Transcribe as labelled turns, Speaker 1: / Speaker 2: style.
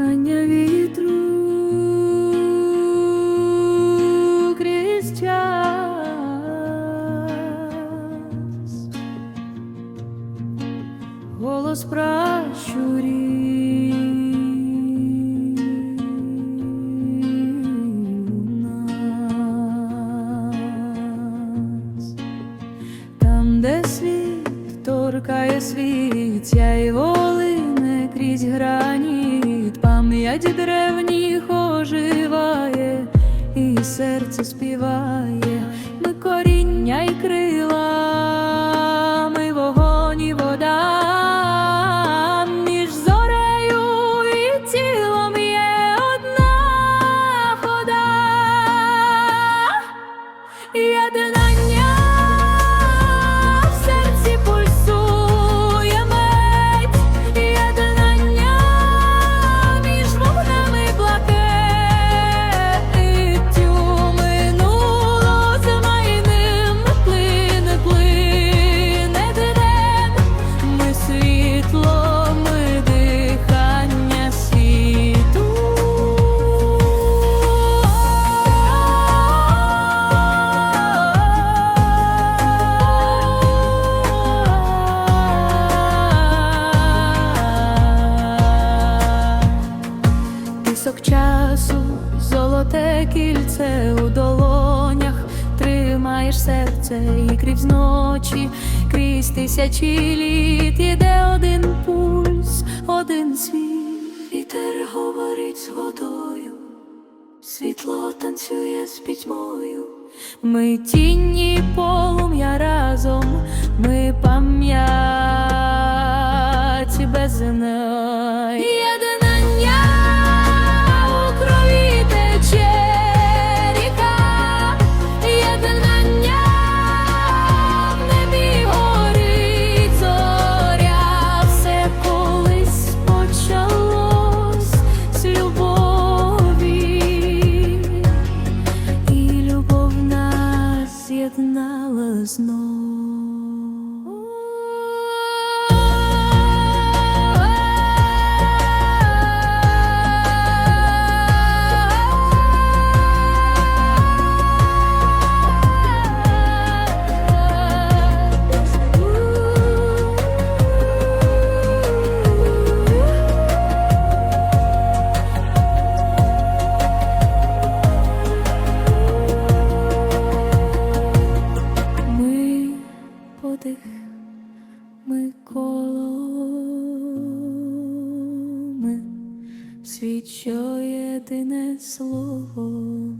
Speaker 1: дихання вітру крізь час. голос пращурів. Де світ торкає світ, я й волине крізь граніт, пам'ять древніх оживає, і серце співає, серце і крізь ночі, крізь тисячі літ іде один пульс, один світ. Вітер говорить з водою, світло танцює з пітьмою. Ми тінні полум'я разом, ми нас з'єднала знов. Подих, ми коломи єдине слово.